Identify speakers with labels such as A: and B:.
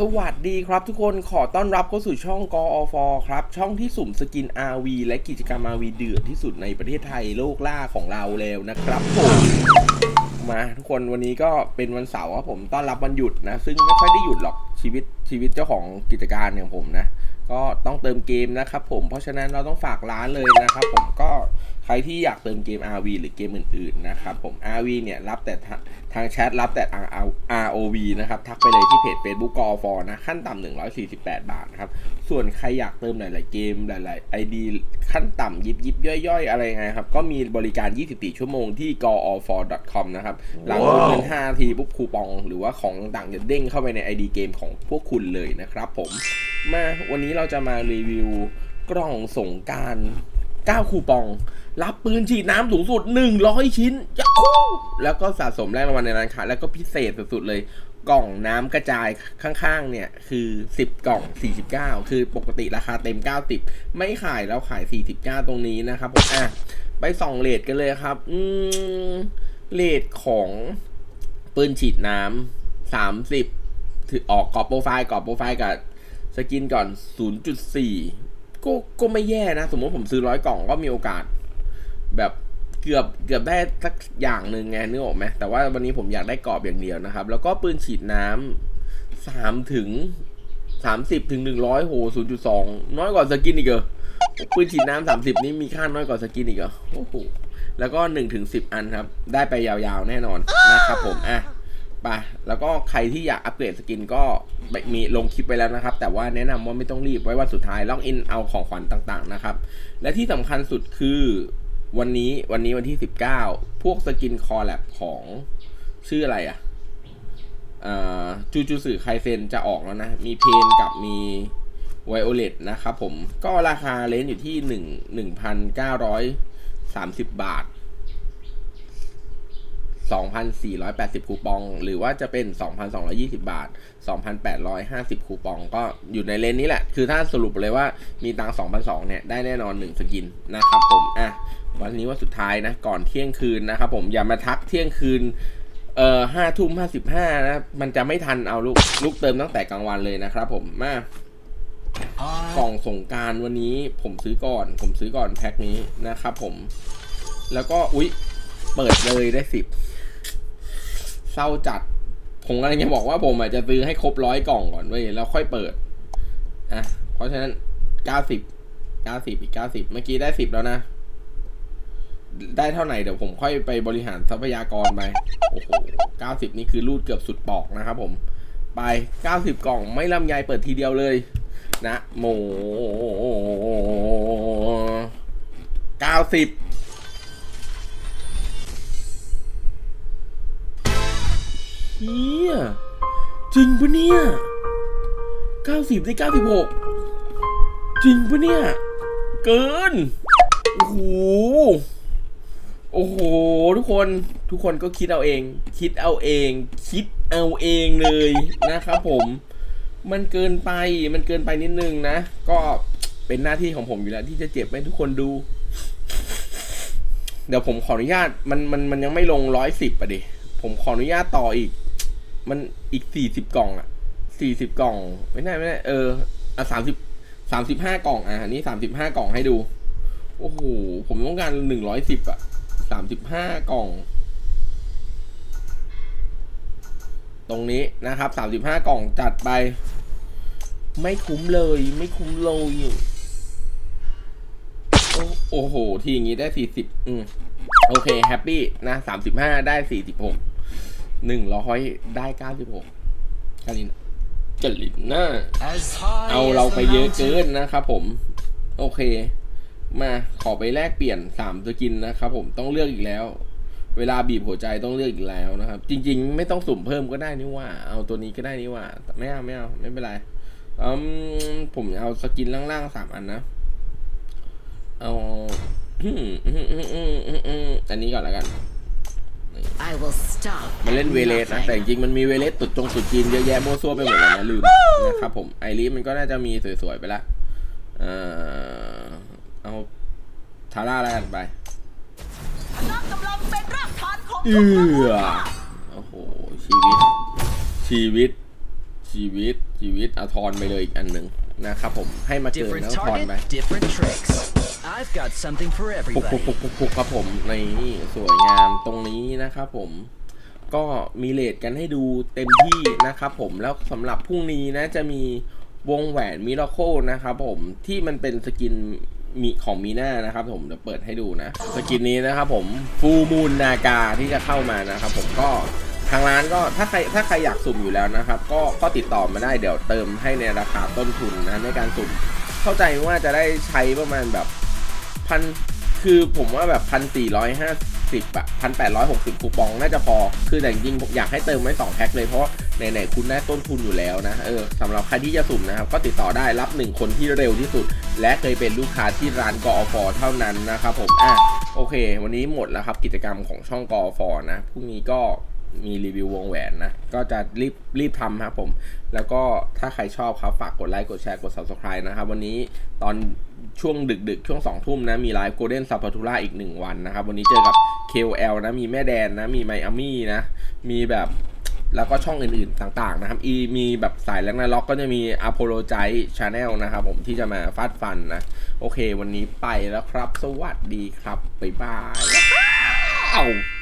A: สวัสดีครับทุกคนขอต้อนรับเข้าสู่ช่องกอฟครับ ช่องที่สุ่มสกิน RV และกิจกรรม RV เดือดที่สุดในประเทศไทยโลกล่าของเราแล้วนะครับผมมาทุกคนวันนี้ก็เป็นวันเสาร์ครับผมต้อนรับวันหยุดนะ ซึ่งไม่ค่อยได้หยุดหรอกชีวิตชีวิตเจ้าของกิจการอย่างผมนะ ก็ต้องเติมเกมนะครับผมเพราะฉะนั้นเราต้องฝากร้านเลยนะครับผมก็ รที่อยากเติมเกม RV หรือเกมอื่นๆนะครับผม RV เนี่ยรับแต่ทาทางแชทรับแต่ ROV นะครับทักไปเลยที่เพจ Facebook กอฟนะขั้นต่ำ148 บาทนะครับส่วนใครอยากเติมหลายๆเกมหลายๆ ID ขั้นต่ำยิบยิบย่อยๆ อะไรไงครับ ก็มีบริการ 24 ชั่วโมงที่ g o f com นะครับหลังโอนเงิน5นาทีปุ๊บคูปอง หรือว่าของต่างๆจะเด้งเข้าไปใน ID เกมของพวกคุณเลยนะครับผมมาวันนี้เราจะมารีวิวกล่องส่งกราร 9 คูปอง รับปืนฉีดน้ำสูงสุด 100 ชิ้นยัคูแล้วก็สะสมแรกรางวัลในร้านค้าแล้วก็พิเศษสุดๆเลยกล่องน้ำกระจายข้างๆ เนี่ย คือ 10 กล่อง 49 คือปกติราคาเต็ม 90 ไม่ขายแล้วขาย 49 ตรงนี้นะครับผมอะไปส่องเลทกันเลยครับ อืมเลทของปืนฉีดน้ำ30 ถือออกกรอบโปรไฟล์กรอบโปรไฟล์กับสกินก่อน 0.4 ก็ก็ไม่แย่นะ สมมติผมซื้อร้อยกล่องก็มีโอกาส แบบเกือบเกือบได้สักอย่างหนึ่งไงนึกออกไหมแต่ว่าวันนี้ผมอยากได้กรอบอย่างเดียวนะครับ แล้วก็ปืนฉีดน้ำสามถึงสามสิบถึงหนึ่งร้อยโหศูนย์จุดสองน้อยกว่าสกินอีกเหรอปืนฉีดน้ำสามสิบนี่มีค่าน้อยกว่าสกินอีกเหรอโอ้โหแล้วก็หนึ่งถึงสิบอันครับ ได้ไปยาวๆแน่นอนนะครับผมอะ ไปแล้วก็ใครที่อยากอัปเกรดสกินก็มีลงคลิปไปแล้วนะครับ แต่ว่าแนะนำว่าไม่ต้องรีบไว้วันสุดท้ายล็อกอินเอาของขวัญต่างๆนะครับ และที่สำคัญสุดคือวันนี้วันนี้วันที่ 19 พวกสกินคอลแลบของชื่ออะไรอะ่ะจูจูสึไคเซนจะออกแล้วนะ มีเพนกับมีไวโอเลตนะครับผมก็ราคาเลนส์อยู่ที่ 1 1,930 บาท 2,480 คูปอง หรือว่าจะเป็น 2,220 บาท 2,850 คูปอง ก็อยู่ในเลนนี้แหละ คือถ้าสรุปเลยว่ามีตังค์2,200 เนี่ย ได้แน่นอน 1 สกินนะครับผม อะ วันนี้ว่าสุดท้ายนะ ก่อนเที่ยงคืนนะครับผม อย่ามาทักเที่ยงคืน เอ่อห้าทุ่มห้าสิบห้านะ มันจะไม่ทันเอาลูก ลูกเติมตั้งแต่กลางวันเลยนะครับผม มากล่องส่งการวันนี้ผมซื้อก่อน ผมซื้อก่อนแพ็คนี้นะครับผม แล้วก็ อุ๊ย เปิดเลยได้สิบเศร้าจัด ผมกำลังจะบอกว่าผมอาจจะซื้อให้ครบร้อยกล่องก่อนเว้ยแล้วค่อยเปิดอะเพราะฉะนั้นเก้าสิบเก้าสิบอีกเก้าสิบเมื่อกี้ได้สิบแล้วนะ ได้เท่าไหร่เดี๋ยวผมค่อยไปบริหารทรัพยากรไปโอ้โหเก้าสิบนี่คือรูดเกือบสุดปอกนะครับผม ไปเก้าสิบกล่องไม่ลำไยเปิดทีเดียวเลย นะโมเก้าสิบ ฮียจริงปะเนี่ยเก้าสิบได้เก้าสิบหกจริงปะเนี่ย เกิน โอ้โห โอ้โห ทุกคน ทุกคนก็คิดเอาเอง คิดเอาเอง คิดเอาเองเลยนะครับผม มันเกินไป มันเกินไปนิดนึงนะ ก็เป็นหน้าที่ของผมอยู่แล้วที่จะเจ็บให้ทุกคนดู เดี๋ยวผมขออนุญาต มัน มัน มันยังไม่ลงร้อยสิบอะดิ ผมขออนุญาตต่ออีก มันอีกสี่สิบกล่องอะสี่สิบกล่อง ไม่ได้ไม่ได้เอออะสามสิบสามสิบห้ากล่องอะนนี้สามสิบห้ากล่องให้ดู โอ้โห ผมต้องการหนึ่งร้อยสิบอะสามสิบห้ากล่อง ตรงนี้นะครับสามสิบห้ากล่องจัดไป ไม่คุ้มเลยไม่คุ้มเลยโอ้โอ้โหทีอย่างนี้ได้สี่สิบอืมโอเค แฮปปี้นะสามสิบห้าได้สี่สิบหก หนึ่งร้อยได้เก้าสิบหกกาลินกาลินน่าเอา
B: เอา
A: เรา
B: เรา
A: ไป
B: ไป
A: เย
B: เย
A: อะ
B: อะ
A: เกิ
B: เกิ
A: น
B: น
A: นะครับผม โอเค มาขอไปแลกเปลี่ยนสามสกินนะครับผมต้องเลือกอีกแล้ว เวลาบีบหัวใจต้องเลือกอีกแล้วนะครับ จริง ๆ ไม่ต้องสุ่มเพิ่มก็ได้นี่หว่า เอาตัวนี้ก็ได้นี่หว่าแต่ไม่เอาไม่เอาไม่เป็นไรอืมผมเอาสกินล่างๆสามอันนะ เอาอืมอืมอืมอืมอืมอืมอันนี้ก่อนแล้วกัน
B: I will stop
A: มันเล่นเวเลสนะแต่จริงๆมันมีเวเลสตุดจงตุดจีนเยอะแยะมั่วซั่วไปหมดเลยนะลืมนะครับผมไอริสมันก็น่าจะมีสวยๆไปละเอ่อเอาทาร่าแล้วกันไป
C: กำลังเป็นรากฐานของ
A: เอือโอ้โหชีวิต ชีวิต ชีวิตชีวิตเอาทอนไปเลยอีกอันหนึ่งนะครับผมให้มาเจอ
D: Different
A: แล้วทอน
D: target,
A: ไป
D: different tricks. I've got something for
A: ปุกปุ
D: everybody.
A: ปุกปุกปุกครับผมในสวยงามตรงนี้นะครับผมก็มีเลทกันให้ดูเต็มที่นะครับผมแล้วสำหรับพรุ่งนี้นะจะมีวงแหวนมิราโคนะครับผมที่มันเป็นสกินมีของมีหน้านะครับผมเดี๋ยวเปิดให้ดูนะ สกินนี้นะครับผมฟูมูลนากาที่จะเข้ามานะครับผมก็ทางร้านก็ถ้าใครถ้าใครอยากสุ่มอยู่แล้วนะครับ ก็ก็ติดต่อมาได้เดี๋ยวเติมให้ในราคาต้นทุนนะในการสุ่ม เข้าใจว่าจะได้ใช้ประมาณแบบ พันคือผมว่าแบบพันสี่ร้อยห้าสิบอะพันแปดร้อยหกสิบคูปองน่าจะพอ คือแต่จริงผมอยากให้เติมไว้สองแพ็คเลยเพราะไหนๆคุณได้ต้นทุนอยู่แล้วนะ เออสำหรับใครที่จะสุ่มนะครับ ก็ติดต่อได้รับหนึ่งคนที่เร็วที่สุด และเคยเป็นลูกค้าที่ร้านกอฟอเท่านั้นนะครับผมอะโอเค วันนี้หมดแล้วครับกิจกรรมของช่องกอฟอนะพรุ่งนี้ก็ มีรีวิววงแหวนนะ ก็จะรีบรีบทำครับผม แล้วก็ถ้าใครชอบครับฝากกดไลค์กดแชร์กด subscribe นะครับ วันนี้ตอนช่วงดึกๆ ช่วง2ทุ่มนะ มีไลฟ์ Golden s a p a t u l a อีก 1 วันนะครับ วันนี้เจอกับ KOL นะ มีแม่แดนนะ มีไมอามี่นะ มีแบบแล้วก็ช่องอื่นๆต่างๆนะครับ อีมีแบบสายแรงนาล็อกก็จะมี Apollo j i Channel นะครับผมที่จะมาฟาดฟันนะ โอเค วันนี้ไปแล้วครับ สวัสดีครับ บ๊ายบายว้า